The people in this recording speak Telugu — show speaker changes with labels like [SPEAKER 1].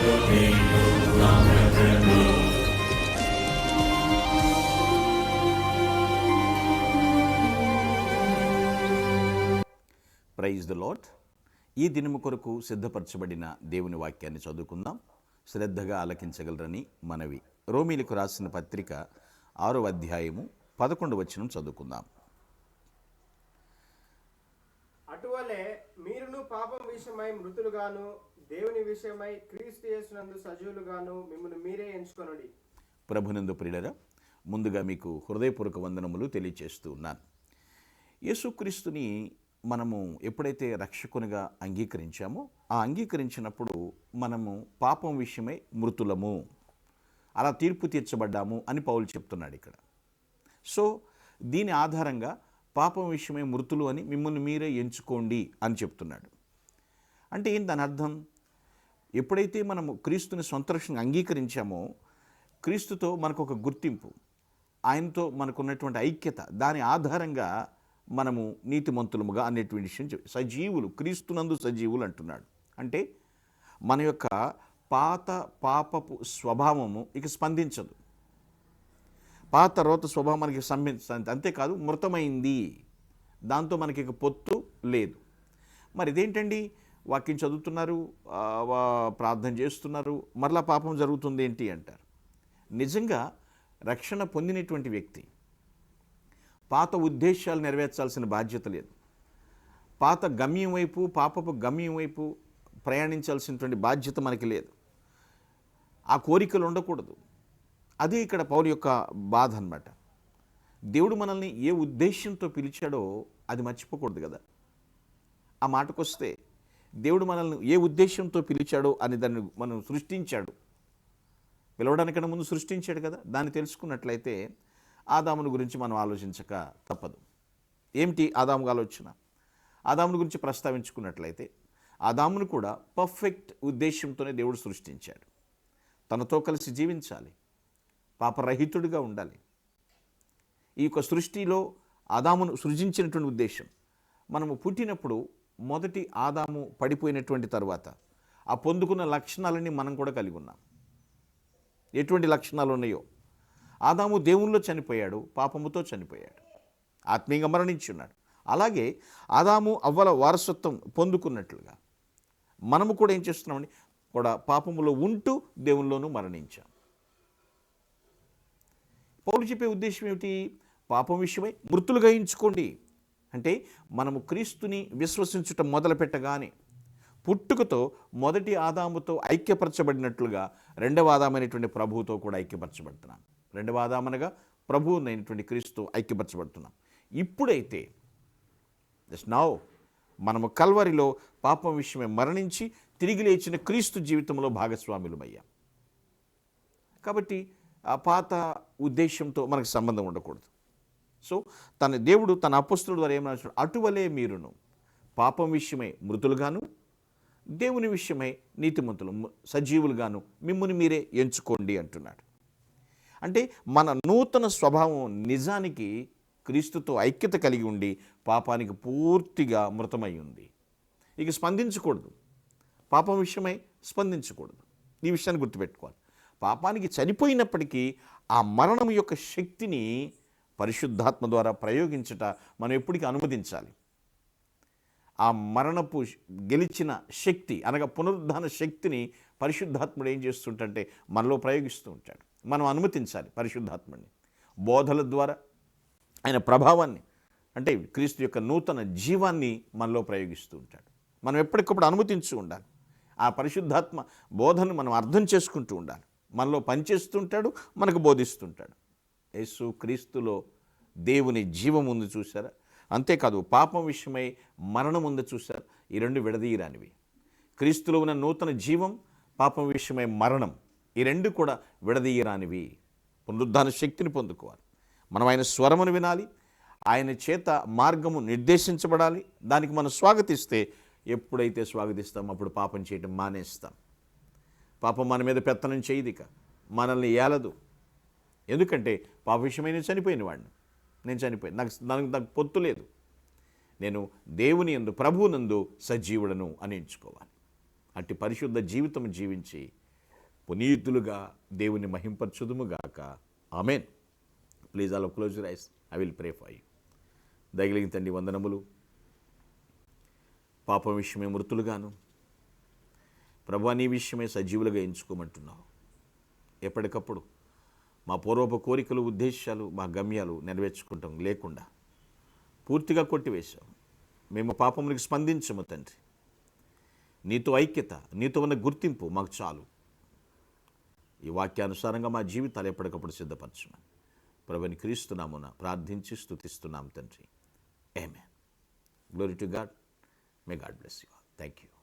[SPEAKER 1] ప్రైజ్ ద లాట్ ఈ దినము కొరకు సిద్ధపరచబడిన దేవుని వాక్యాన్ని చదువుకుందాం. శ్రద్ధగా ఆలకించగలరని మనవి. రోమిలకు రాసిన పత్రిక ఆరో అధ్యాయము పదకొండు వచనం చదువుకుందాం.
[SPEAKER 2] అటువలే మీరును పాపం విషయమై మృతులుగాను దేవుని విషయమై క్రీస్తు యేసునందు సజీవులుగాను మిమ్మల్ని మీరే ఎంచుకొనండి.
[SPEAKER 1] ప్రభునందు ప్రియులరా ముందుగా మీకు హృదయపూర్వక వందనములు తెలియచేస్తూ ఉన్నాను. యేసుక్రీస్తుని మనము ఎప్పుడైతే రక్షకునిగా అంగీకరించామో ఆ అంగీకరించినప్పుడు మనము పాపం విషయమై మృతులము అలా తీర్పు తీర్చబడ్డాము అని పౌలు చెప్తున్నాడు ఇక్కడ. సో దీని ఆధారంగా పాపం విషయమై మృతులు అని మిమ్మల్ని మీరే ఎంచుకోండి అని చెప్తున్నాడు. అంటే ఏంటి దాని అర్థం? ఎప్పుడైతే మనము క్రీస్తుని సొంత రక్షణగా అంగీకరించామో క్రీస్తుతో మనకు ఒక గుర్తింపు ఆయనతో మనకున్నటువంటి ఐక్యత దాని ఆధారంగా మనము నీతిమంతులముగా అనేటువంటి విషయం సజీవులు క్రీస్తునందు సజీవులు అంటున్నాడు. అంటే మన యొక్క పాత పాపపు స్వభావము ఇక స్పందించదు. పాత రోత స్వభావం మనకి సంబంధించి అంతేకాదు మృతమైంది. దాంతో మనకి ఇక పొత్తు లేదు. మరి ఇదేంటండి వాక్యం చదువుతున్నారు వా- ప్రార్థన చేస్తున్నారు మరలా పాపం జరుగుతుంది ఏంటి అంటారు. నిజంగా రక్షణ పొందినటువంటి వ్యక్తి పాత ఉద్దేశాలు నెరవేర్చాల్సిన బాధ్యత లేదు. పాత గమ్యం వైపు పాపపు గమ్యం వైపు ప్రయాణించాల్సినటువంటి బాధ్యత మనకి లేదు. ఆ కోరికలు ఉండకూడదు. అది ఇక్కడ పౌరు యొక్క బాధ అన్నమాట. దేవుడు మనల్ని ఏ ఉద్దేశంతో పిలిచాడో అది మర్చిపోకూడదు కదా. ఆ మాటకొస్తే దేవుడు మనల్ని ఏ ఉద్దేశంతో పిలిచాడో అని దాన్ని మనం సృష్టించాడు. పిలవడానికన్నా ముందు సృష్టించాడు కదా? దాన్ని తెలుసుకున్నట్లయితే ఆదాముని గురించి మనం ఆలోచించక తప్పదు. ఏమిటి ఆదాము ఆలోచన? ఆదాముని గురించి ప్రస్తావించుకున్నట్లయితే ఆదామును కూడా పర్ఫెక్ట్ ఉద్దేశంతోనే దేవుడు సృష్టించాడు. తనతో కలిసి జీవించాలి. పాపరహితుడిగా ఉండాలి. ఈ యొక్క సృష్టిలో ఆదామును సృజించినటువంటి ఉద్దేశం. మనము పుట్టినప్పుడు మొదటి ఆదాము పడిపోయినటువంటి తర్వాత ఆ పొందుకున్న లక్షణాలన్నీ మనం కూడా కలిగి ఉన్నాం. ఎటువంటి లక్షణాలు ఉన్నాయో? ఆదాము దేవుల్లో చనిపోయాడు పాపముతో చనిపోయాడు. ఆత్మీయంగా మరణించి ఉన్నాడు అలాగే ఆదాము అవ్వల వారసత్వం పొందుకున్నట్లుగా మనము కూడా ఏం చేస్తున్నామని కూడా పాపములో ఉంటూ దేవుల్లోనూ మరణించాం. పౌలు చెప్పే ఉద్దేశం ఏమిటి? పాపం విషయమై మృతులుగా ఎంచుకోండి అంటే మనము క్రీస్తుని విశ్వసించుట మొదలుపెట్టగానే పుట్టుకతో మొదటి ఆదాముతో ఐక్యపరచబడినట్లుగా రెండవ ఆదామైనటువంటి ప్రభువుతో కూడా ఐక్యపరచబడుతున్నాం. రెండవ ఆదామనగా ప్రభువునైనటువంటి క్రీస్తు ఐక్యపరచబడుతున్నాం. ఇప్పుడైతే జస్ట్ నౌ మనము కల్వరిలో పాపం విషయమే మరణించి తిరిగి లేచిన క్రీస్తు జీవితంలో భాగస్వాములమయ్యాం. కాబట్టి ఆ పాత ఉద్దేశంతో మనకు సంబంధం ఉండకూడదు. సో తన దేవుడు తన అపస్తుల ద్వారా ఏమన్నా అటువలే మీరును. పాపం విషయమై మృతులుగాను దేవుని విషయమై నీతిమంతులు సజీవులుగాను మిమ్మల్ని మీరే ఎంచుకోండి అంటున్నాడు. అంటే మన నూతన స్వభావం నిజానికి క్రీస్తుతో ఐక్యత కలిగి ఉండి పాపానికి పూర్తిగా మృతమై ఉంది. ఇక స్పందించకూడదు. పాపం విషయమై స్పందించకూడదు. ఈ విషయాన్ని గుర్తుపెట్టుకోవాలి. పాపానికి చనిపోయినప్పటికీ ఆ మరణం యొక్క శక్తిని పరిశుద్ధాత్మ ద్వారా ప్రయోగించట మనం ఎప్పటికీ అనుమతించాలి. ఆ మరణపు గెలిచిన శక్తి అనగా పునరుద్ధాన శక్తిని పరిశుద్ధాత్ముడు ఏం చేస్తుంటే మనలో ప్రయోగిస్తూ ఉంటాడు. మనం అనుమతించాలి పరిశుద్ధాత్ముడిని. బోధల ద్వారా ఆయన ప్రభావాన్ని అంటే క్రీస్తు యొక్క నూతన జీవాన్ని మనలో ప్రయోగిస్తూ ఉంటాడు. మనం ఎప్పటికప్పుడు అనుమతించు ఉండాలి. ఆ పరిశుద్ధాత్మ బోధను మనం అర్థం చేసుకుంటూ ఉండాలి. మనలో పనిచేస్తుంటాడు మనకు బోధిస్తుంటాడు యేసు క్రీస్తులో దేవుని జీవం ఉంది చూసారా అంతేకాదు పాపం విషయమై మరణం ఉంది చూసారా ఈ రెండు విడదీయరానివి. క్రీస్తులో ఉన్న నూతన జీవం పాపం విషయమై మరణం ఈ రెండు కూడా విడదీయరానివి. పునరుద్ధాన శక్తిని పొందుకోవాలి. మనం ఆయన స్వరమును వినాలి ఆయన చేత మార్గము నిర్దేశించబడాలి దానికి మనం స్వాగతిస్తే ఎప్పుడైతే స్వాగతిస్తాం అప్పుడు పాపం చేయటం మానేస్తాం. పాపం మన మీద పెత్తనం చేయదిక మనల్ని ఏలదు. ఎందుకంటే పాప విషయమై చనిపోయిన వాడిని. నేను చనిపోయాను. నాకు నాకు నాకు పొత్తు లేదు. నేను దేవుని యందు ప్రభువునందు సజీవుడను అని ఎంచుకోవాలి. అట్టి పరిశుద్ధ జీవితం జీవించి పునీతులుగా దేవుని మహింపరచుదుముగాక amen. Please all close eyes I will pray for you. దయగలిగిన తండ్రి వందనములు. పాపం విషయమే మృతులుగాను. ప్రభు నీ విషయమే సజీవులుగా ఎంచుకోమంటున్నావు. ఎప్పటికప్పుడు మా పూర్వపు కోరికలు ఉద్దేశాలు మా గమ్యాలు నెరవేర్చుకుంటాం. లేకుండా పూర్తిగా కొట్టివేశాం మేము పాపమునికి స్పందించము తండ్రి. నీతో ఐక్యత నీతో ఉన్న గుర్తింపు మాకు చాలు. ఈ వాక్యానుసారంగా మా జీవితాలు ఎప్పటికప్పుడు సిద్ధపరచమని ప్రభుని క్రీస్తున్నామున ప్రార్థించి స్థుతిస్తున్నాం తండ్రి. ఏమే glory to God may God bless you thank you